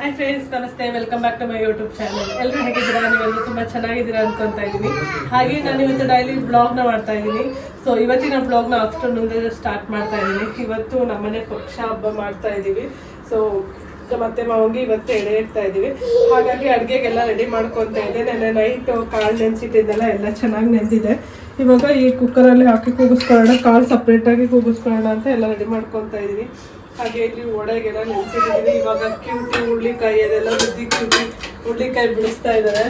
Hi friends ನಮಸ್ತೆ. Welcome back to my YouTube channel ಎಲ್ಲರೂ ಹೇಗಿದ್ದೀರಾ? ನೀವೆಲ್ಲರೂ ತುಂಬ ಚೆನ್ನಾಗಿದ್ದೀರಾ ಅನ್ಕೊಂತ ಇದ್ದೀನಿ. ಹಾಗೆ ನಾನು ಇವತ್ತು ಡೈಲಿ ಬ್ಲಾಗ್ನ ಮಾಡ್ತಾ ಇದ್ದೀನಿ. ಸೊ ಇವತ್ತಿನ ಬ್ಲಾಗ್ನ ಆಫ್ಟರ್ನೂನ್ ಸ್ಟಾರ್ಟ್ ಮಾಡ್ತಾ ಇದ್ದೀನಿ. ಇವತ್ತು ನಮ್ಮನೆ ಪಕ್ಷ ಹಬ್ಬ ಮಾಡ್ತಾ ಇದ್ದೀವಿ. ಸೊ ಮತ್ತೆ ಮಾವಂಗಿ ಇವತ್ತು ಎಡೆ ಇಡ್ತಾ ಇದ್ದೀವಿ. ಹಾಗಾಗಿ ಅಡುಗೆಗೆಲ್ಲ ರೆಡಿ ಮಾಡ್ಕೊತಾ ಇದ್ದೆ. ನೆನ್ನೆ ನೈಟು ಕಾಳು ನೆನೆಸಿಟ್ಟಿದ್ದೆಲ್ಲ ಎಲ್ಲ ಚೆನ್ನಾಗಿ ನೆನೆದಿದೆ ಇವಾಗ ಈ ಕುಕ್ಕರಲ್ಲಿ ಹಾಕಿ ಕೂಗಿಸ್ಕೊಳ್ಳೋಣ, ಕಾಳು ಸಪ್ರೇಟಾಗಿ ಕೂಗಿಸ್ಕೊಳ್ಳೋಣ ಅಂತ ಎಲ್ಲ ರೆಡಿ ಮಾಡ್ಕೊತಾ ಇದ್ದೀನಿ ಹಾಗೆ ಇಲ್ಲಿ ಒಡೆಗೆಲ್ಲ ನೆನೆಸಿಟ್ಟಿದ್ದೀನಿ ಇವಾಗ ಕ್ಯೂಟಿ ಹುಳ್ಳಿಕಾಯಿ ಅದೆಲ್ಲ ಬುದ್ಧಿ ಕ್ಯೂಟಿ ಹುಳ್ಳಿಕಾಯಿ ಬಿಡಿಸ್ತಾ ಇದ್ದಾರೆ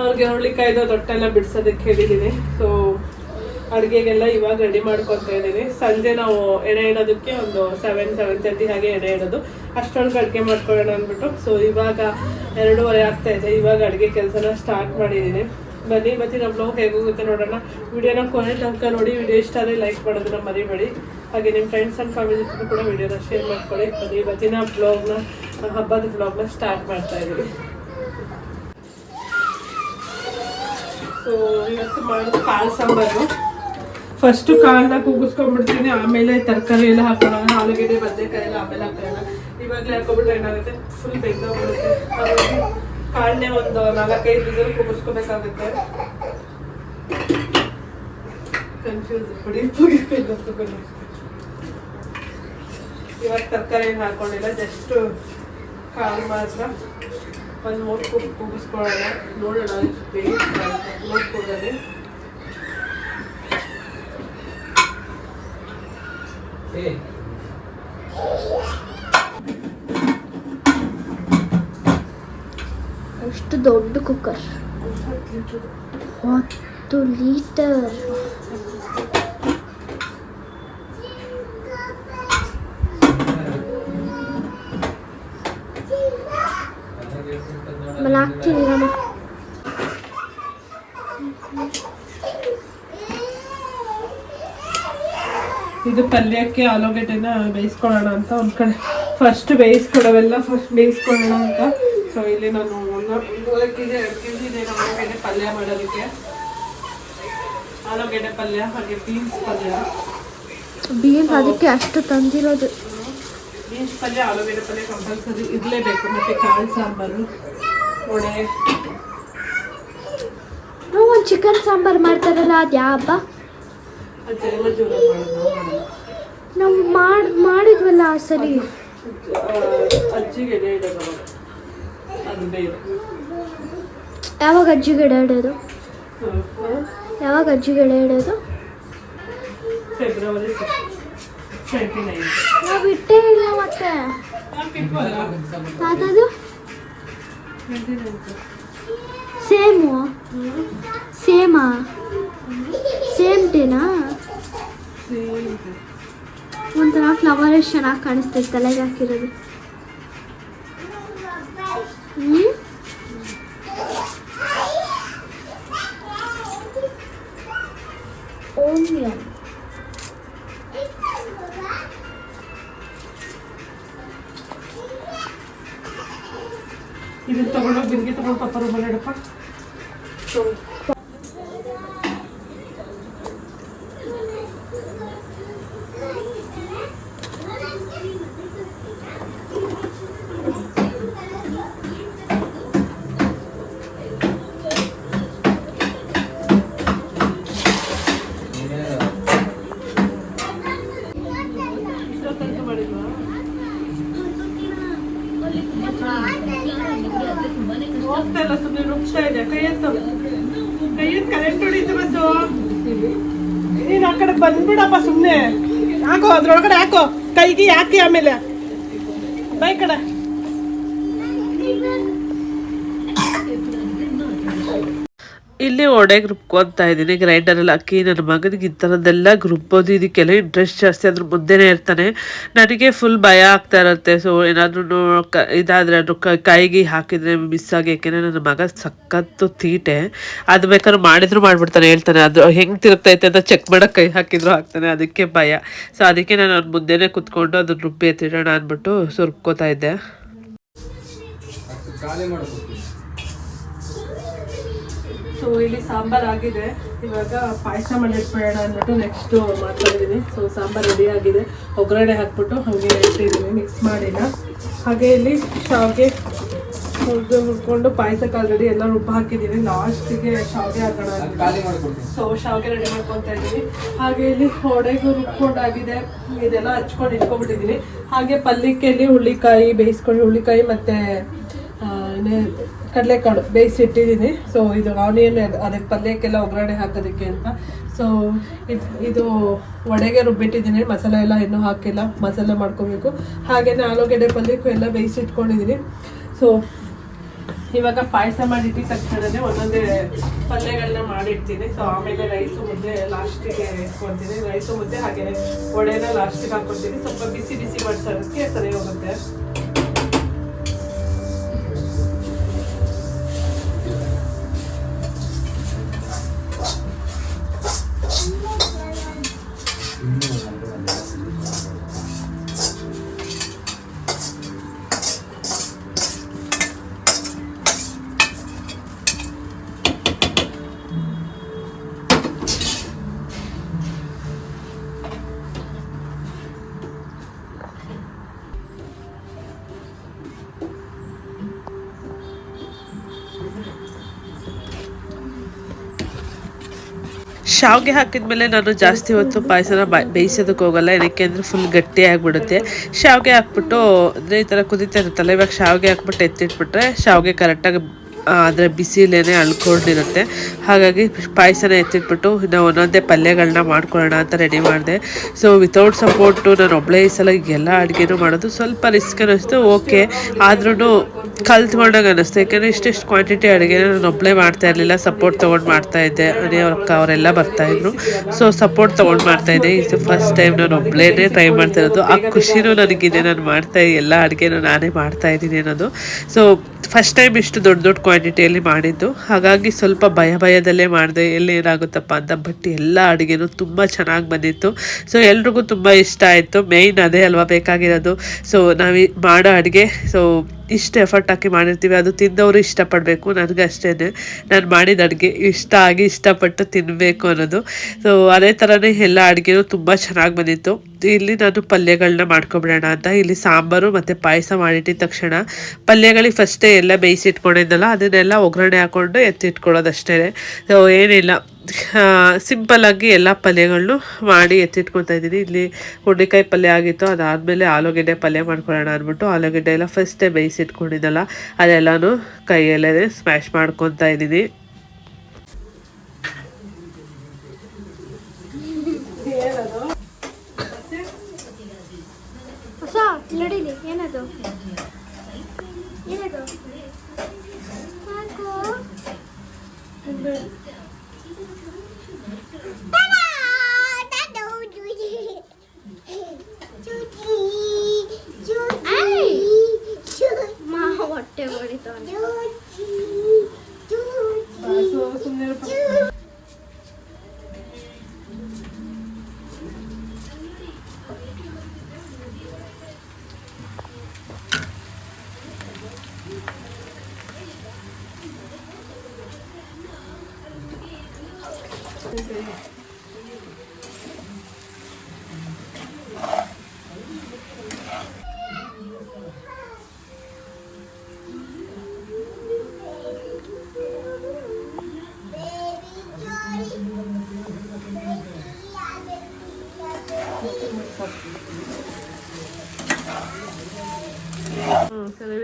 ಅವ್ರಿಗೆ ಹುಳ್ಳಿಕಾಯ್ದು ತೊಟ್ಟೆಲ್ಲ ಬಿಡಿಸೋದಕ್ಕೆ ಹೇಳಿದ್ದೀನಿ ಸೊ ಅಡುಗೆಗೆಲ್ಲ ಇವಾಗ ರೆಡಿ ಮಾಡ್ಕೊತಾ ಇದ್ದೀನಿ. ಸಂಜೆ ನಾವು ಎಡೆ ಇಡೋದಕ್ಕೆ ಒಂದು ಸೆವೆನ್ ಸೆವೆನ್ ತರ್ಟಿ ಹಾಗೆ ಎಡೆ ಇಡೋದು. ಅಷ್ಟೊಂದು ಅಡುಗೆ ಮಾಡ್ಕೊಳ್ಳೋಣ ಅಂದ್ಬಿಟ್ಟು. ಸೊ ಇವಾಗ ಎರಡೂವರೆ ಆಗ್ತಾ ಇದೆ. ಇವಾಗ ಅಡುಗೆ ಕೆಲಸನ ಸ್ಟಾರ್ಟ್ ಮಾಡಿದ್ದೀನಿ ಬನ್ನಿ, ಮತ್ತೆ ನಮ್ಮ ಬ್ಲಾಗ್ ಹೇಗೋಗುತ್ತೆ ನೋಡೋಣ. ವಿಡಿಯೋನ ಕೊನೆ ತನಕ ನೋಡಿ, ವಿಡಿಯೋ ಇಷ್ಟ ಆದರೆ ಲೈಕ್ ಮಾಡೋದನ್ನ ಮರಿಬೇಡಿ. ಹಾಗೆ ನಿಮ್ಮ ಫ್ರೆಂಡ್ಸ್ ಆ್ಯಂಡ್ ಫ್ಯಾಮಿಲಿ ಜೊತೆ ಕೂಡ ವಿಡಿಯೋನ ಶೇರ್ ಮಾಡ್ಕೊಳ್ಳಿ. ಬನ್ನಿ, ಇವತ್ತಿನ ಬ್ಲಾಗ್ನ ಹಬ್ಬದ ಬ್ಲಾಗ್ನ ಸ್ಟಾರ್ಟ್ ಮಾಡ್ತಾ ಇದ್ದೀವಿ ಸೊ ಇವತ್ತು ಮಾಡೋದು ಕಾಳು ಸಾಂಬಾರು. ಫಸ್ಟು ಕಾಳನ್ನ ಕೂಗಿಸ್ಕೊಂಡ್ಬಿಡ್ತೀನಿ ಆಮೇಲೆ ತರಕಾರಿ ಎಲ್ಲ ಹಾಕೋಣ. ಆಲೂಗೆಡ್ಡೆ, ಬದನೆಕಾಯಿ ಎಲ್ಲ ಆಮೇಲೆ ಹಾಕೋಣ. ಇವಾಗಲೇ ಹಾಕೊಬಿಟ್ರೆ ಏನಾಗುತ್ತೆ? ಫುಲ್ ಬೆಂದೋಗ್ಬಿಡುತ್ತೆ ಕಾಳನ್ನೇ ಒಂದು ನಾಲ್ಕೈದು ಬಿಸಿಲು ಕೂಗಿಸ್ಕೋಬೇಕಾಗುತ್ತೆ ಕನ್ಫ್ಯೂಸ್ ಬಿಡಿ ಇವಾಗ ತರಕಾರಿ ಏನು ಹಾಕೊಂಡಿಲ್ಲ ಜಸ್ಟ್ ಕಾಳು ಮಾತ್ರ. ಒಂದು ಮೂರು ಕೂಗು ಕೂಗಿಸ್ಕೊಳ್ಳೋಣ. ನೋಡೋಣ ನೋಡ್ಕೊಳ್ಳೋದೆ ಎಷ್ಟು ದೊಡ್ಡ ಕುಕ್ಕರ್ ಹತ್ತು ಲೀಟರ್ ಆಮೇಲೆ ಹಾಕ್ತೀನಿ ನಾನು ಇದು ಪಲ್ಯಕ್ಕೆ ಆಲೂಗಡ್ಡೆನ ಬೇಯಿಸ್ಕೊಳ್ಳೋಣ ಅಂತ ಒಂದು ಕಡೆ ಫಸ್ಟ್ ಬೇಯಿಸ್ಕೊಡೋವೆಲ್ಲ ಫಸ್ಟ್ ಬೇಯಿಸ್ಕೊಳ್ಳೋಣ ಅಂತ ಸೊ ಇಲ್ಲಿ ನಾನು ಒಂದು ಒಂದೂವರೆ ಕೆ ಜಿ ಎರಡು ಕೆ ಜಿ ಇದೆ ಆಲೂಗಡ್ಡೆ ಪಲ್ಯ ಮಾಡೋದಕ್ಕೆ. ಆಲೂಗೆಡ್ಡೆ ಪಲ್ಯ ಹಾಗೆ ಬೀನ್ಸ್ ಪಲ್ಯ. ಬೀನ್ಸ್ ಅದಕ್ಕೆ ಅಷ್ಟು ತಂದಿರೋದು. ಬೀನ್ಸ್ ಪಲ್ಯ ಆಲೂಗಡ್ಡೆ ಪಲ್ಯ ಕಂಪಲ್ಸರಿ ಇರಲೇಬೇಕು. ಮತ್ತು ಕಾಳು ಸಾಂಬಾರು ವಡೆ. ಒಂದು ಚಿಕನ್ ಸಾಂಬಾರು ಮಾಡ್ತಾರಲ್ಲ ಅದು ಯಾವ ನಾವು ಮಾಡಿ ಮಾಡಿದ್ವಲ್ಲ ಆ ಸರಿ ಅಜ್ಜಿಗೆ. ಅದು ಬೇರೆ ಯಾವಾಗ ಅಜ್ಜಿ ಗಿಡ ಇಡೋದು. ಯಾವಾಗ ಅಜ್ಜಿ ಗಿಡ ಇಡೋದು ನಾವು ಇಟ್ಟೇ ಇಲ್ಲ ಮತ್ತೆ. ತಾತದು ಸೇಮು. ಸೇಮಾ? ಸೇಮ್ ಡೇನಾ? ಒಂಥರ ಫ್ಲವರ್ ಎಷ್ಟು ಚೆನ್ನಾಗಿ ಕಾಣಿಸ್ತೈತೆ ತಲೆಗೆ ಹಾಕಿರೋದು ಅದ್ರೊಳಗಡೆ ಹಾಕೋ. ಕೈಗೆ ಹಾಕಿ ಆಮೇಲೆ? ಬೈ ಕಡೆ ಇಲ್ಲಿ ಒಡೆಗೆ ರುಬ್ಕೊತಾ ಇದ್ದೀನಿ. ಗ್ರೈಂಡರಲ್ಲಿ ಅಕ್ಕಿ, ನನ್ನ ಮಗನಿಗೆ ಈ ಥರದ್ದೆಲ್ಲ ರುಬ್ಬೋದು ಇದಕ್ಕೆಲ್ಲ ಇಂಟ್ರೆಸ್ಟ್ ಜಾಸ್ತಿ ಅದ್ರ ಮುಂದೆನೇ ಇರ್ತಾನೆ. ನನಗೆ ಫುಲ್ ಭಯ ಆಗ್ತಾ ಇರುತ್ತೆ. ಸೊ ಏನಾದ್ರೂ ಕ, ಇದಾದರೆ ಅದು ಕೈಗೆ ಹಾಕಿದರೆ ಮಿಸ್ ಆಗಿ ಯಾಕೆಂದರೆ ನನ್ನ ಮಗ ಸಖತ್ತು ತೀಟೆ. ಅದು ಬೇಕಾದ್ರೆ ಮಾಡಿದ್ರು ಮಾಡ್ಬಿಡ್ತಾನೆ ಹೇಳ್ತಾನೆ. ಅದು ಹೆಂಗೆ ತಿರುಗ್ತೈತೆ ಅಂತ ಚೆಕ್ ಮಾಡೋಕೆ ಕೈ ಹಾಕಿದ್ರು ಹಾಕ್ತಾನೆ. ಅದಕ್ಕೆ ಭಯ. ಸೊ ಅದಕ್ಕೆ ನಾನು ಅವ್ನ ಮುಂದೆನೇ ಕುತ್ಕೊಂಡು ಅದನ್ನ ರುಬ್ಬಿ ಎತ್ತಿಡೋಣ ಅಂದ್ಬಿಟ್ಟು ರುಬ್ಕೋತಾ ಇದ್ದೆ. ಖಾಲಿ ಮಾಡ್ಬೇಕು ಸೊ ಇಲ್ಲಿ ಸಾಂಬಾರ್ ಆಗಿದೆ. ಇವಾಗ ಪಾಯಸ ಮಾಡಿಟ್ಬೇಡ ಅಂದ್ಬಿಟ್ಟು ನೆಕ್ಸ್ಟ್ ಮಾಡ್ತಾ ಇದ್ದೀನಿ ಸೊ ಸಾಂಬಾರ್ ರೆಡಿ ಆಗಿದೆ. ಒಗ್ಗರಣೆ ಹಾಕ್ಬಿಟ್ಟು ಹಾಗೆ ಇಟ್ಟಿದ್ದೀನಿ ಮಿಕ್ಸ್ ಮಾಡಿಲ್ಲ ಹಾಗೆ ಇಲ್ಲಿ ಶಾವಿಗೆ ಹುರಿದು ಹುರ್ಕೊಂಡು ಪಾಯಸಕ್ಕೆ ಆಲ್ರೆಡಿ ಎಲ್ಲ ರುಬ್ಬ ಹಾಕಿದ್ದೀನಿ ಲಾಸ್ಟಿಗೆ ಶಾವಿಗೆ ಹಾಕೋಣ. ಸೊ ಶಾವಿಗೆ ರೆಡಿ ಮಾಡ್ಕೊತಾ ಇದ್ದೀನಿ. ಹಾಗೆ ಇಲ್ಲಿ ಹೊಡೆಗೂ ರುಬ್ಕೊಂಡಾಗಿದೆ. ಇದೆಲ್ಲ ಹಚ್ಕೊಂಡು ಇಟ್ಕೊಂಡ್ಬಿಟ್ಟಿದ್ದೀನಿ ಹಾಗೆ ಪಲ್ಯಕ್ಕೆ ಹುಳಿಕಾಯಿ ಬೇಯಿಸ್ಕೊಂಡು ಹುಳಿಕಾಯಿ ಮತ್ತೆ ಕಡಲೆಕಾಳು ಬೇಯಿಸಿ ಇಟ್ಟಿದ್ದೀನಿ. ಸೊ ಇದು ಆನಿಯನ್ ಅದಕ್ಕೆ ಪಲ್ಯಕ್ಕೆಲ್ಲ ಒಗ್ಗರಣೆ ಹಾಕೋದಕ್ಕೆ ಅಂತ. ಸೊ ಇದು ವಡೆಗೆ ರುಬ್ಬಿಟ್ಟಿದ್ದೀನಿ. ಮಸಾಲೆ ಎಲ್ಲ ಇನ್ನೂ ಹಾಕಿಲ್ಲ. ಮಸಾಲೆ ಮಾಡ್ಕೋಬೇಕು. ಹಾಗೆಯೇ ಆಲೂಗೆಡ್ಡೆ ಪಲ್ಯಕ್ಕೂ ಎಲ್ಲ ಬೇಯಿಸಿ ಇಟ್ಕೊಂಡಿದ್ದೀನಿ. ಸೊ ಇವಾಗ ಪಾಯಸ ಮಾಡಿಟ್ಟಿದ ತಕ್ಷಣನೇ ಒಂದೊಂದೇ ಪಲ್ಯಗಳನ್ನ ಮಾಡಿಡ್ತೀನಿ. ಸೊ ಆಮೇಲೆ ರೈಸು ಮುದ್ದೆ ಲಾಸ್ಟಿಗೆ ಇಟ್ಕೊಡ್ತೀನಿ ರೈಸು ಮುದ್ದೆ ಹಾಗೆ ವಡೆನ ಲಾಸ್ಟಿಗೆ ಹಾಕ್ಕೊಡ್ತೀನಿ. ಸ್ವಲ್ಪ ಬಿಸಿ ಬಿಸಿ ಮಾಡಿಸೋದಕ್ಕೆ ಸರಿ ಹೋಗುತ್ತೆ. ಶಾವಿಗೆ ಹಾಕಿದ್ಮೇಲೆ ನಾನು ಜಾಸ್ತಿ ಹೊತ್ತು ಪಾಯಸನ ಬೇಯಿಸೋದಕ್ಕೆ ಹೋಗಲ್ಲ. ಏನಕ್ಕೆ ಅಂದರೆ ಫುಲ್ ಗಟ್ಟಿ ಆಗಿಬಿಡುತ್ತೆ. ಶಾವಿಗೆ ಹಾಕ್ಬಿಟ್ಟು, ಅಂದರೆ ಈ ಥರ ಕುದಿತಾ ಇರುತ್ತಲ್ಲ ಇವಾಗ ಶಾವಿಗೆ ಹಾಕ್ಬಿಟ್ಟು ಎತ್ತಿಟ್ಬಿಟ್ರೆ ಶಾವಿಗೆ ಕರೆಕ್ಟಾಗಿ ಅದರ ಬಿಸಿಲೇನೆ ಅಳ್ಕೊಂಡಿರುತ್ತೆ. ಹಾಗಾಗಿ ಪಾಯಸನ ಎತ್ತಿಟ್ಬಿಟ್ಟು ನಾವು ಒಂದೊಂದೇ ಪಲ್ಯಗಳನ್ನ ಮಾಡ್ಕೊಳ್ಳೋಣ ಅಂತ ರೆಡಿ ಮಾಡಿದೆ. ಸೊ ವಿತೌಟ್ ಸಪೋರ್ಟು ನಾನು ಒಬ್ಬಳೇ ಈ ಸಲ ಎಲ್ಲ ಅಡುಗೆನೂ ಮಾಡೋದು. ಸ್ವಲ್ಪ ರಿಸ್ಕ್ ಅನ್ನಿಸ್ತು ಓಕೆ ಆದ್ರೂ ಕಲ್ತ್ಕೊಂಡಾಗ ಅನ್ನಿಸ್ತು ಯಾಕಂದರೆ ಇಷ್ಟಿಷ್ಟು ಕ್ವಾಂಟಿಟಿ ಅಡುಗೆನ ನಾನು ಒಬ್ಬಳೇ ಮಾಡ್ತಾ ಇರಲಿಲ್ಲ. ಸಪೋರ್ಟ್ ತೊಗೊಂಡು ಮಾಡ್ತಾ ಇದ್ದೆ. ಅದೇ ಅವ್ರ ಅಕ್ಕ ಅವರೆಲ್ಲ ಬರ್ತಾಯಿದ್ರು ಸೊ ಸಪೋರ್ಟ್ ತೊಗೊಂಡು ಮಾಡ್ತಾ ಇದ್ದೆ. ಇದು ಫಸ್ಟ್ ಟೈಮ್ ನಾನು ಒಬ್ಬಳೇ ಟ್ರೈ ಮಾಡ್ತಾ ಇರೋದು. ಆ ಖುಷಿನೂ ನನಗಿದೆ ನಾನು ಮಾಡ್ತಾ ಎಲ್ಲ ಅಡುಗೆನೂ ನಾನೇ ಮಾಡ್ತಾ ಇದ್ದೀನಿ ಅನ್ನೋದು. ಸೊ ಫಸ್ಟ್ ಟೈಮ್ ಇಷ್ಟು ದೊಡ್ಡ ದೊಡ್ಡ ಕ್ವಾಂಟಿಟಿಯಲ್ಲಿ ಮಾಡಿದ್ದು. ಹಾಗಾಗಿ ಸ್ವಲ್ಪ ಭಯ ಭಯದಲ್ಲೇ ಮಾಡಿದೆ. ಎಲ್ಲಿ ಏನಾಗುತ್ತಪ್ಪ ಅಂತ. ಬಟ್ ಎಲ್ಲ ಅಡುಗೆನೂ ತುಂಬ ಚೆನ್ನಾಗಿ ಬಂದಿತ್ತು. ಸೊ ಎಲ್ರಿಗೂ ತುಂಬ ಇಷ್ಟ ಆಯಿತು. ಮೇಯ್ನ್ ಅದೇ ಅಲ್ವಾ ಬೇಕಾಗಿರೋದು. ಸೊ ನಾವು ಮಾಡೋ ಅಡುಗೆ. ಸೊ ಇಷ್ಟು ಎಫರ್ಟ್ ಹಾಕಿ ಮಾಡಿರ್ತೀವಿ. ಅದು ತಿಂದವರು ಇಷ್ಟಪಡಬೇಕು. ನನಗೆ ನಾನು ಮಾಡಿದ ಅಡುಗೆ ಇಷ್ಟ ಆಗಿ ಇಷ್ಟಪಟ್ಟು ತಿನ್ನಬೇಕು ಅನ್ನೋದು. ಸೊ ಅದೇ ಥರನೇ ಎಲ್ಲ ಅಡುಗೆನೂ ತುಂಬ ಚೆನ್ನಾಗಿ ಬಂದಿತ್ತು. ಇಲ್ಲಿ ನಾನು ಪಲ್ಯಗಳನ್ನ ಮಾಡ್ಕೊಬಿಡೋಣ ಅಂತ. ಇಲ್ಲಿ ಸಾಂಬಾರು ಮತ್ತು ಪಾಯಸ ಮಾಡಿಟ್ಟಿದ ತಕ್ಷಣ ಪಲ್ಯಗಳಿಗೆ ಫಸ್ಟೇ ಎಲ್ಲ ಬೇಯಿಸಿಟ್ಕೊಂಡಿದ್ದಲ್ಲ ಅದನ್ನೆಲ್ಲ ಒಗ್ಗರಣೆ ಹಾಕ್ಕೊಂಡು ಎತ್ತಿಟ್ಕೊಳ್ಳೋದಷ್ಟೇ ಸೊ ಏನಿಲ್ಲ. ಸಿಂಪಲ್ಲಾಗಿ ಎಲ್ಲ ಪಲ್ಯಗಳನ್ನು ಮಾಡಿ ಎತ್ತಿಟ್ಕೊತಾ ಇದ್ದೀನಿ. ಇಲ್ಲಿ ಹುಡ್ಡಿಕಾಯಿ ಪಲ್ಯ ಆಗಿತ್ತು, ಅದಾದಮೇಲೆ ಆಲೂಗೆಡ್ಡೆ ಪಲ್ಯ ಮಾಡ್ಕೊಳ್ಳೋಣ ಅಂದ್ಬಿಟ್ಟು ಆಲೂಗೆಡ್ಡೆ ಎಲ್ಲ ಫಸ್ಟೇ ಬೇಯಿಸಿಟ್ಕೊಂಡಿದ್ದಲ್ಲ, ಅದೆಲ್ಲನೂ ಕೈಯಲ್ಲೇ ಸ್ಮ್ಯಾಶ್ ಮಾಡ್ಕೊತಾ ಇದ್ದೀನಿ. ಏನದು? ಏನದು?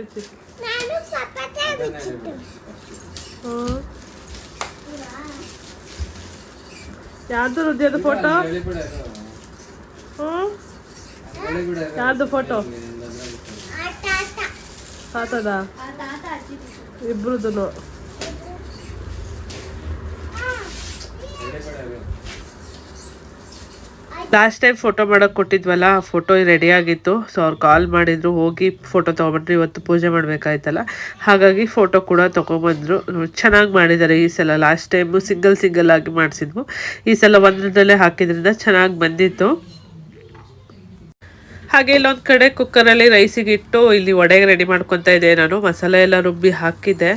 ಬಿಚ್ಚಿತ್ತು ಹ್ಞೂ ಯಾರ್ದು ರುದ್ಯದ ಫೋಟೋ ಹ್ಞೂ ಯಾರ್ದು ಫೋಟೋ ಆಟ ಆಟ ತಾತದ ಆಟ ಆಟ ಹಚ್ಚಿತ್ತು ಇಬ್ರದ್ದು ಲಾಸ್ಟ್ ಟೈಮ್ ಫೋಟೋ ಮಾಡೋಕೆ ಕೊಟ್ಟಿದ್ವಲ್ಲ, ಆ ಫೋಟೋ ರೆಡಿ ಆಗಿತ್ತು. ಸೊ ಅವ್ರು ಕಾಲ್ ಮಾಡಿದ್ರು, ಹೋಗಿ ಫೋಟೋ ತೊಗೊಂಡ್ರು ಇವತ್ತು ಪೂಜೆ ಮಾಡಬೇಕಾಯ್ತಲ್ಲ. ಹಾಗಾಗಿ ಫೋಟೋ ಕೂಡ ತೊಗೊಂಬಂದರು ಚೆನ್ನಾಗಿ ಮಾಡಿದ್ದಾರೆ ಈ ಸಲ. ಲಾಸ್ಟ್ ಟೈಮು ಸಿಂಗಲ್ ಸಿಂಗಲ್ ಆಗಿ ಮಾಡಿಸಿದ್ವು. ಈ ಸಲ ಒಂದರಲ್ಲೇ ಹಾಕಿದ್ರಿಂದ ಚೆನ್ನಾಗಿ ಬಂದಿತ್ತು. ಹಾಗೆ ಇಲ್ಲೊಂದು ಕಡೆ ಕುಕ್ಕರಲ್ಲಿ ರೈಸಿಗೆ ಇಟ್ಟು ಇಲ್ಲಿ ವಡೆಗೆ ರೆಡಿ ಮಾಡ್ಕೊತಾ ಇದ್ದೆ. ನಾನು ಮಸಾಲೆ ಎಲ್ಲ ರುಬ್ಬಿ ಹಾಕಿದ್ದೆ.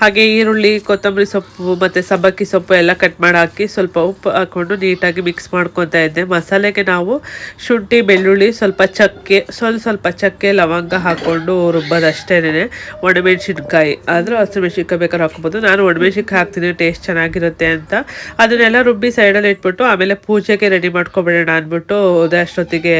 ಹಾಗೆ ಈರುಳ್ಳಿ, ಕೊತ್ತಂಬರಿ ಸೊಪ್ಪು ಮತ್ತು ಸಬ್ಬಕ್ಕಿ ಸೊಪ್ಪು ಎಲ್ಲ ಕಟ್ ಮಾಡಿ ಹಾಕಿ ಸ್ವಲ್ಪ ಉಪ್ಪು ಹಾಕ್ಕೊಂಡು ನೀಟಾಗಿ ಮಿಕ್ಸ್ ಮಾಡ್ಕೊತಾ ಇದ್ದೆ. ಮಸಾಲೆಗೆ ನಾವು ಶುಂಠಿ, ಬೆಳ್ಳುಳ್ಳಿ, ಸ್ವಲ್ಪ ಚಕ್ಕೆ, ಸ್ವಲ್ಪ ಸ್ವಲ್ಪ ಚಕ್ಕೆ, ಲವಂಗ ಹಾಕ್ಕೊಂಡು ರುಬ್ಬೋದಷ್ಟೇನೆ. ಒಣಮೆಣಸಿನ್ಕಾಯಿ. ಆದರೂ ಹಸಿಮೆಣ್ಸಿನ್ಕಾಯಿ ಬೇಕಾದ್ರೆ ಹಾಕ್ಬೋದು. ನಾನು ಒಣಮೆಣ್ಸಿನ್ಕಾಯಿ ಹಾಕ್ತೀನಿ ಟೇಸ್ಟ್ ಚೆನ್ನಾಗಿರುತ್ತೆ ಅಂತ. ಅದನ್ನೆಲ್ಲ ರುಬ್ಬಿ ಸೈಡಲ್ಲಿ ಇಟ್ಬಿಟ್ಟು ಆಮೇಲೆ ಪೂಜೆಗೆ ರೆಡಿ ಮಾಡ್ಕೊಬೇಡೋಣ ಅಂದ್ಬಿಟ್ಟು ಅಷ್ಟೊತ್ತಿಗೆ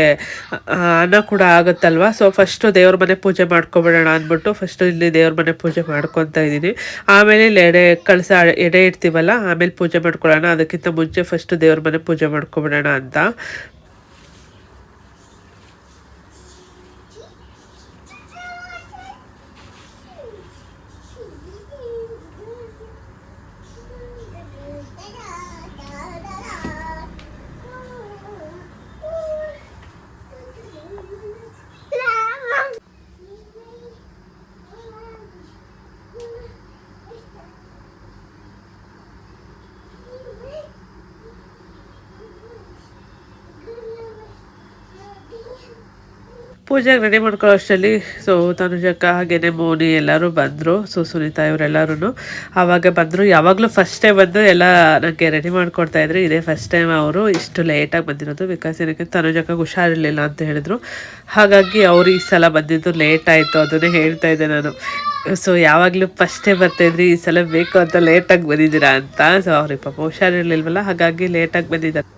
ಆ, ಅನ್ನ ಕೂಡ ಆಗುತ್ತಲ್ವಾ? ಸೊ ಫಸ್ಟು ದೇವ್ರ ಮನೆ ಪೂಜೆ ಮಾಡ್ಕೊಬಿಡೋಣ ಅಂದ್ಬಿಟ್ಟು ಫಸ್ಟು ಇಲ್ಲಿ ದೇವ್ರ ಮನೆ ಪೂಜೆ ಮಾಡ್ಕೊತಾ ಇದ್ದೀನಿ. ಆಮೇಲೆ ಇಲ್ಲಿ ಎಡೆ ಕಳಸ ಎಡೆ ಇಡ್ತೀವಲ್ಲ ಆಮೇಲೆ ಪೂಜೆ ಮಾಡ್ಕೊಳ್ಳೋಣ. ಅದಕ್ಕಿಂತ ಮುಂಚೆ ಫಸ್ಟ್ ದೇವ್ರ ಮನೆ ಪೂಜೆ ಮಾಡ್ಕೊಬಿಡೋಣ ಅಂತ. ಪೂಜೆಗೆ ರೆಡಿ ಮಾಡ್ಕೊಳ್ಳೋ ಅಷ್ಟರಲ್ಲಿ ಸೊ ತನುಜಕ್ಕ ಹಾಗೇನೆ ಮೋನಿ ಎಲ್ಲರೂ ಬಂದರು. ಸೊ ಸುನೀತಾ ಇವರೆಲ್ಲರೂ ಆವಾಗ ಬಂದರು. ಯಾವಾಗಲೂ ಫಸ್ಟ್ ಟೈಮ್ ಬಂದು ಎಲ್ಲ ನನಗೆ ರೆಡಿ ಮಾಡ್ಕೊಡ್ತಾ ಇದ್ರು. ಇದೇ ಫಸ್ಟ್ ಟೈಮ್ ಅವರು ಇಷ್ಟು ಲೇಟಾಗಿ ಬಂದಿರೋದು ಬಿಕಾಸ್ ಏನಕ್ಕೆ ತನುಜಕ್ಕ ಹುಷಾರಿರಲಿಲ್ಲ ಅಂತ ಹೇಳಿದ್ರು. ಹಾಗಾಗಿ ಅವರು ಈ ಸಲ ಬಂದಿದ್ದು ಲೇಟ್ ಆಯಿತು ಅದನ್ನೇ ಹೇಳ್ತಾ ಇದ್ದೆ ನಾನು. ಸೊ ಯಾವಾಗಲೂ ಫಸ್ಟೇ ಬರ್ತಾಯಿದ್ರಿ ಈ ಸಲ ಬೇಕು ಅಂತ ಲೇಟಾಗಿ ಬಂದಿದ್ದೀರಾ ಅಂತ. ಸೊ ಅವ್ರಿಗೆ ಪಾಪ ಹುಷಾರಿರಲಿಲ್ವಲ್ಲ, ಹಾಗಾಗಿ ಲೇಟಾಗಿ ಬಂದಿದ್ದಾರೆ.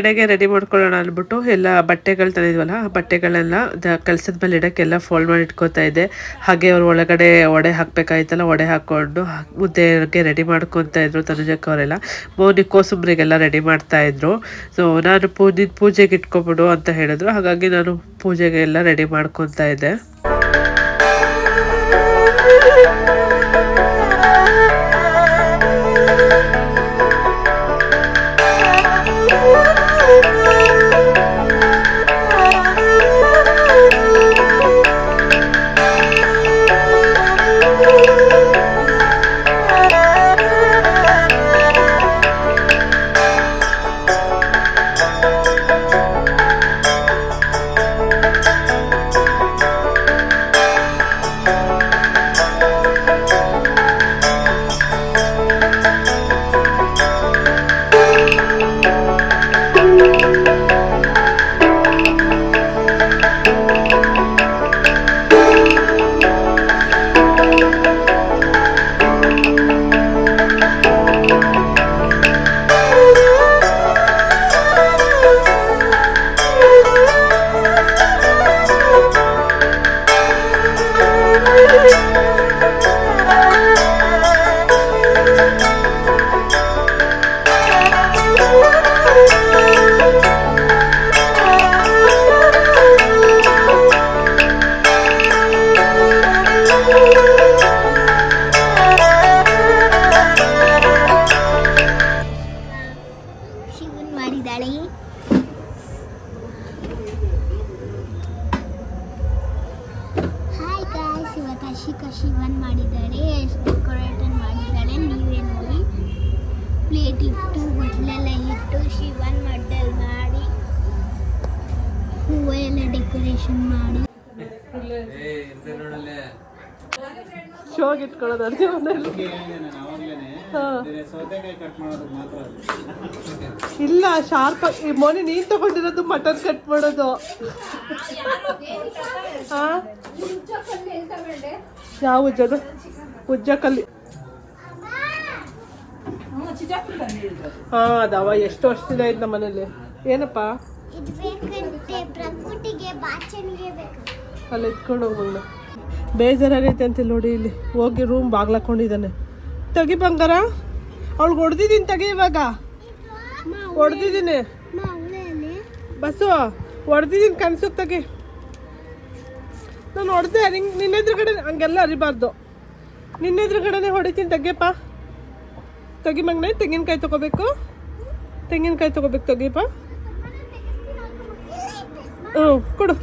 ಎಡೆಗೆ ರೆಡಿ ಮಾಡ್ಕೊಳ್ಳೋಣ ಅಂದ್ಬಿಟ್ಟು ಎಲ್ಲ ಬಟ್ಟೆಗಳು ತಂದಿದ್ವಲ್ಲ, ಆ ಬಟ್ಟೆಗಳೆಲ್ಲ ಕೆಲಸದ ಮೇಲೆ ಇಡೋಕ್ಕೆಲ್ಲ ಫೋಲ್ಡ್ ಮಾಡಿ ಇಟ್ಕೋತಾ ಇದ್ದೆ. ಹಾಗೆ ಅವ್ರು ಒಳಗಡೆ ಒಡೆ ಹಾಕಬೇಕಾಯ್ತಲ್ಲ, ಒಡೆ ಹಾಕ್ಕೊಂಡು ಮುದ್ದೆಗೆ ರೆಡಿ ಮಾಡ್ಕೊತಾ ಇದ್ರು ತನುಜಕ್ಕ ಅವರೆಲ್ಲ. ಮೌನಿ ಕೋಸುಂಬರಿಗೆಲ್ಲ ರೆಡಿ ಮಾಡ್ತಾ ಇದ್ರು. ಸೊ ನಾನು ಪೂಜೆ, ಪೂಜೆಗೆ ಇಟ್ಕೊಬಿಡು ಅಂತ ಹೇಳಿದ್ರು. ಹಾಗಾಗಿ ನಾನು ಪೂಜೆಗೆ ಎಲ್ಲ ರೆಡಿ ಮಾಡ್ಕೊತಾ ಇದ್ದೆ. ಹೂವು ಎಲ್ಲ ಡೆಕೋರೇಷನ್ ಮಾಡಿ. ಶೋಗೆ ಇಟ್ಕೊಳ್ಳೋದು ಹಾ. ಇಲ್ಲ ಶಾರ್ಪ್ ಈ ಮೊನ್ನೆ ನೀನ್ ತಗೊಂಡಿರೋದು ಮಟನ್ ಕಟ್ ಮಾಡೋದು. ಹಾ? ಯಾವ ಉಜ್ಜದು? ಉಜ್ಜಕಲ್ಲಿ. ಹಾ ಅದವ ಎಷ್ಟು ವರ್ಷದಿಂದ ಇದ್ ನಮ್ಮ ಮನೇಲಿ? ಏನಪ್ಪ? ಇದು ಪ್ರಕೃತಿಗೆ ಬಾಚಣಿಗೆ ಅಲ್ಲಿ ಎತ್ಕೊಂಡು ಹೋಗಲ್ಲ ಅಂತ ನೋಡಿ ಇಲ್ಲಿ. ಹೋಗಿ ರೂಮ್ ಬಾಗ್ಲಾಕೊಂಡಿದ್ದಾನೆ ತೆಗಿ ಬಂಗಾರ. ಅವಳಿಗೆ ಹೊಡೆದಿದ್ದೀನಿ ತೆಗಿ ಇವಾಗ. ಹೊಡೆದಿದ್ದೀನಿ. ಬಸ್ಸು ಹೊಡೆದಿದ್ದೀನಿ ಕನ್ಸು ತೆಗಿ. ನಾನು ಹೊಡೆದೆ ನಿಂಗೆ ನಿನ್ನ ಎದುರುಗಡೆ ಹಂಗೆಲ್ಲ ಅರಿಬಾರ್ದು. ನಿನ್ನ ಎದುರುಗಡೆನೆ ಹೊಡಿತೀನಿ, ತೆಗಿಯಪ್ಪ. ತೆಗಿ ಮಗನೆ, ತೆಂಗಿನಕಾಯಿ ತಗೋಬೇಕು. ತೆಂಗಿನಕಾಯಿ ತಗೋಬೇಕು, ತೆಗಿಯಪ್ಪ. ಹ್ಞೂ ಕೊಡು.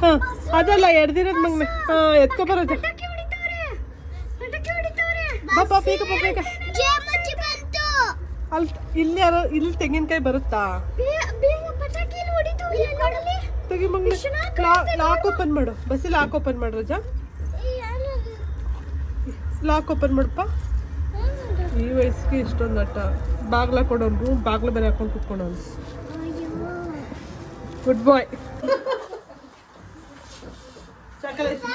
ಹಾಂ ಅದಲ್ಲ ಎಡ್ದಿರೋದು ಮಗನೆ. ಹಾಂ ಎತ್ಕೊ ಬರೋದು. ಪಟಾಕಿ ಹೊಡಿತವ್ರೆ. ಪಟಾಕಿ ಹೊಡಿತವ್ರೆ. ಬಾಪ ಬೇಗ ಬೇಗ. ಅಲ್ಲಿ ಇಲ್ಲಿ ಯಾರೋ ಇಲ್ಲಿ ತೆಂಗಿನಕಾಯಿ ಬರುತ್ತಾ? ತೆಗಿ ಮಗನೆ. ಲಾಕ್ ಓಪನ್ ಮಾಡು. ಬಸ್ಸಿ ಲಾಕ್ ಓಪನ್ ಮಾಡು ರಜಾ. ಲಾಕ್ ಓಪನ್ ಮಾಡಪ್ಪ. ಈ ವಯಸ್ಸಿಗೆ ಇಷ್ಟೊಂದು ಆಟ ಬಾಗ್ಲ ಕೊಡೋನು ಬಾಗ್ಲ ಬೇರೆ ಹಾಕೊಂಡು ಕುತ್ಕೊಂಡವನು. ಗುಡ್ ಬಾಯ್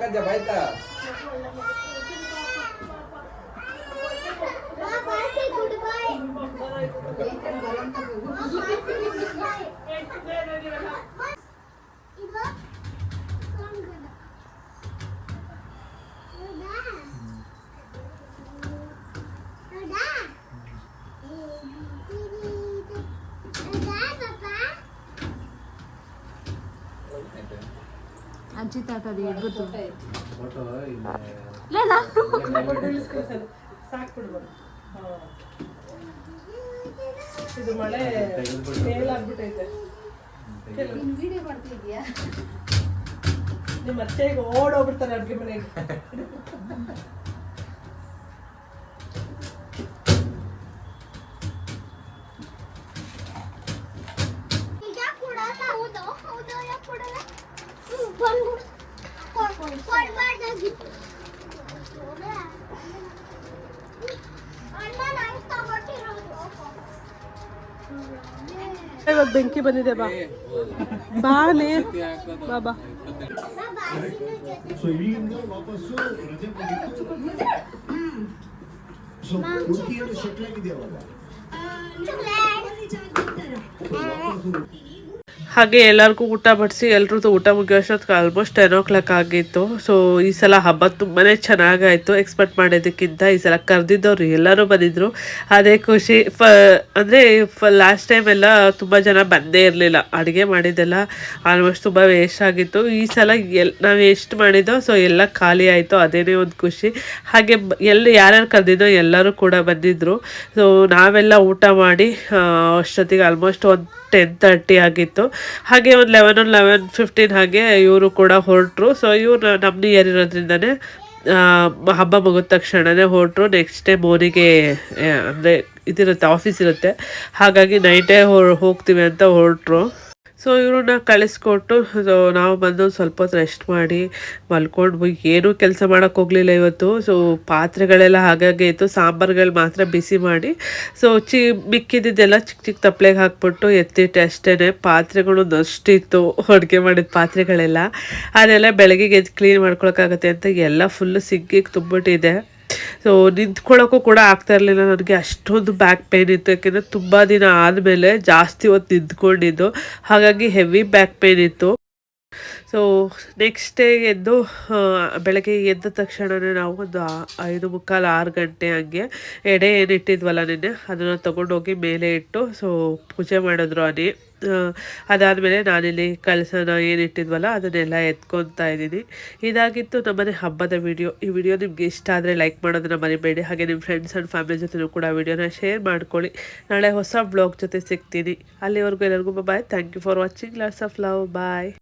કાકા જભાઈ તા ತಾತది ಗೊತ್ತು ಇದು ಮಳೆ ಮೇಲಾಗ್ಬಿಟ್ಟೈತೆ ವಿಡಿಯೋ ಮಾಡ್ತಿದ್ಯಾ? ನಿಮ್ಮ ಅತ್ತೆ ಈಗ ಓಡೋಗ್ಬಿಡ್ತಾರೆ ಅಡ್ಗೆ ಮನೆಗೆ. ಬೆಂಕಿ ಬಂದಿದೆ ಬಾ ಬಾನೇ ಬಾ ಬಾ ಸೊ ಇಲ್ಲಿಂದ ವಾಪಸ್ಸು ರಜೆ ಬಂದಿತ್ತು ಸೊ ಉಡುಪಿಯಲ್ಲಿ ಸೆಟ್ಲ್ ಆಗಿದೆಯಲ್ಲ ವಾಪಸ್ಸು ಹಾಗೆ ಎಲ್ಲರಿಗೂ ಊಟ ಬಡಿಸಿ, ಎಲ್ರದ್ದು ಊಟ ಮುಗಿಯೋಷ್ಟೊತ್ತಿಗೆ ಆಲ್ಮೋಸ್ಟ್ ಟೆನ್ ಓ ಕ್ಲಾಕ್ ಆಗಿತ್ತು. ಸೊ ಈ ಸಲ ಹಬ್ಬ ತುಂಬಾ ಚೆನ್ನಾಗಾಯಿತು. ಎಕ್ಸ್ಪೆಕ್ಟ್ ಮಾಡೋದಕ್ಕಿಂತ ಈ ಸಲ ಕರೆದಿದ್ದವ್ರು ಎಲ್ಲರೂ ಬಂದಿದ್ರು. ಅದೇ ಖುಷಿ. ಫ, ಅಂದರೆ ಫ ಲಾಸ್ಟ್ ಟೈಮ್ ಎಲ್ಲ ತುಂಬ ಜನ ಬಂದೇ ಇರಲಿಲ್ಲ. ಅಡುಗೆ ಮಾಡಿದ್ದೆಲ್ಲ ಆಲ್ಮೋಸ್ಟ್ ತುಂಬ ವೇಸ್ಟ್ ಆಗಿತ್ತು. ಈ ಸಲ ಎಲ್, ನಾವು ಎಷ್ಟು ಮಾಡಿದ್ದೋ ಸೊ ಎಲ್ಲ ಖಾಲಿ ಆಯಿತು. ಅದೇನೇ ಒಂದು ಖುಷಿ. ಹಾಗೆ ಎಲ್ಲಿ ಯಾರ್ಯಾರು ಕರೆದಿದ್ದೋ ಎಲ್ಲರೂ ಕೂಡ ಬಂದಿದ್ದರು ಸೊ ನಾವೆಲ್ಲ ಊಟ ಮಾಡಿ ಅಷ್ಟೊತ್ತಿಗೆ ಆಲ್ಮೋಸ್ಟ್ ಒಂದು ಟೆನ್ ತರ್ಟಿ ಆಗಿತ್ತು. ಹಾಗೆ ಒಂದು ಲೆವೆನ್ ಲೆವೆನ್ ಫಿಫ್ಟೀನ್ ಹಾಗೆ ಇವರು ಕೂಡ ಹೊರಟರು. ಸೊ ಇವರು ನಮ್ಮ ನಿಯರ್ ಇರೋದ್ರಿಂದನೇ ಹಬ್ಬ ಮುಗಿದ ತಕ್ಷಣವೇ ಹೊರಟರು. ನೆಕ್ಸ್ಟ್ ಡೇ ಮೋನಿಗೆ ಅಂದರೆ ಇದಿರುತ್ತೆ ಆಫೀಸ್ ಇರುತ್ತೆ. ಹಾಗಾಗಿ ನೈಟೇ ಹೋಗ್ತೀವಿ ಅಂತ ಹೊರಟರು. ಸೊ ಇವ್ರನ್ನ ಕಳಿಸ್ಕೊಟ್ಟು ನಾವು ಬಂದು ಸ್ವಲ್ಪ ಹೊತ್ತು ರೆಸ್ಟ್ ಮಾಡಿ ಮಲ್ಕೊಂಡು ಏನೂ ಕೆಲಸ ಮಾಡೋಕ್ಕೆ ಹೋಗಲಿಲ್ಲ ಇವತ್ತು. ಸೊ ಪಾತ್ರೆಗಳೆಲ್ಲ ಹಾಗಾಗಿ ಇತ್ತು. ಸಾಂಬಾರುಗಳು ಮಾತ್ರ ಬಿಸಿ ಮಾಡಿ. ಸೊ ಚಿ ಮಿಕ್ಕಿದ್ದೆಲ್ಲ ಚಿಕ್ಕ ಚಿಕ್ಕ ತಪ್ಪಲೆಗೆ ಹಾಕ್ಬಿಟ್ಟು ಎತ್ತಿಟ್ಟು ಅಷ್ಟೇ ಪಾತ್ರೆಗಳು ಅಷ್ಟಿತ್ತು ಅಡುಗೆ ಮಾಡಿದ ಪಾತ್ರೆಗಳೆಲ್ಲ. ಅದೆಲ್ಲ ಬೆಳಗ್ಗೆ ಎದ್ದು ಕ್ಲೀನ್ ಮಾಡ್ಕೊಳಕ್ಕಾಗತ್ತೆ ಅಂತ ಎಲ್ಲ ಫುಲ್ಲು ಸಿಗ್ಗಿಗೆ ತುಂಬಿಟ್ಟಿದೆ. ಸೊ ನಿಂತ್ಕೊಳ್ಳೋಕ್ಕೂ ಕೂಡ ಆಗ್ತಾ ಇರಲಿಲ್ಲ. ನನಗೆ ಅಷ್ಟೊಂದು ಬ್ಯಾಕ್ ಪೇನ್ ಇತ್ತು. ಯಾಕೆಂದರೆ ತುಂಬ ದಿನ ಆದಮೇಲೆ ಜಾಸ್ತಿ ಹೊತ್ತು ನಿಂತ್ಕೊಂಡಿದ್ದು. ಹಾಗಾಗಿ ಹೆವಿ ಬ್ಯಾಕ್ ಪೇನ್ ಇತ್ತು. ಸೊ ನೆಕ್ಸ್ಟ್ ಡೇ ಎದ್ದು ಬೆಳಗ್ಗೆ ಎದ್ದ ತಕ್ಷಣವೇ ನಾವು ಒಂದು ಐದು ಮುಕ್ಕಾಲು ಆರು ಗಂಟೆ ಹಂಗೆ ಎಡೆ ಏನಿಟ್ಟಿದ್ವಲ್ಲ ನಿನ್ನೆ, ಅದನ್ನು ತೊಗೊಂಡೋಗಿ ಮೇಲೆ ಇಟ್ಟು ಸೊ ಪೂಜೆ ಮಾಡಿದ್ರು ಅನಿ ಅದಾದಮೇಲೆ ನಾನಿಲ್ಲಿ ಏನು ಇಟ್ಟಿದ್ವಲ್ಲ ಅದನ್ನೆಲ್ಲ ಎತ್ಕೊತಾ ಇದ್ದೀನಿ. ಇದಾಗಿತ್ತು ನಮ್ಮನೆ ಹಬ್ಬದ ವಿಡಿಯೋ. ಈ ವಿಡಿಯೋ ನಿಮಗೆ ಇಷ್ಟ ಆದರೆ ಲೈಕ್ ಮಾಡೋದನ್ನ ಮರಿಬೇಡಿ. ಹಾಗೆ ನಿಮ್ಮ ಫ್ರೆಂಡ್ಸ್ ಆ್ಯಂಡ್ ಫ್ಯಾಮಿಲಿ ಜೊತೆನೂ ಕೂಡ ವಿಡಿಯೋನ ಶೇರ್ ಮಾಡ್ಕೊಳ್ಳಿ. ನಾಳೆ ಹೊಸ ಬ್ಲಾಗ್ ಜೊತೆ ಸಿಗ್ತೀನಿ. ಅಲ್ಲಿವರೆಗೂ ಎಲ್ಲರಿಗೂ bye thank you for watching lots of love bye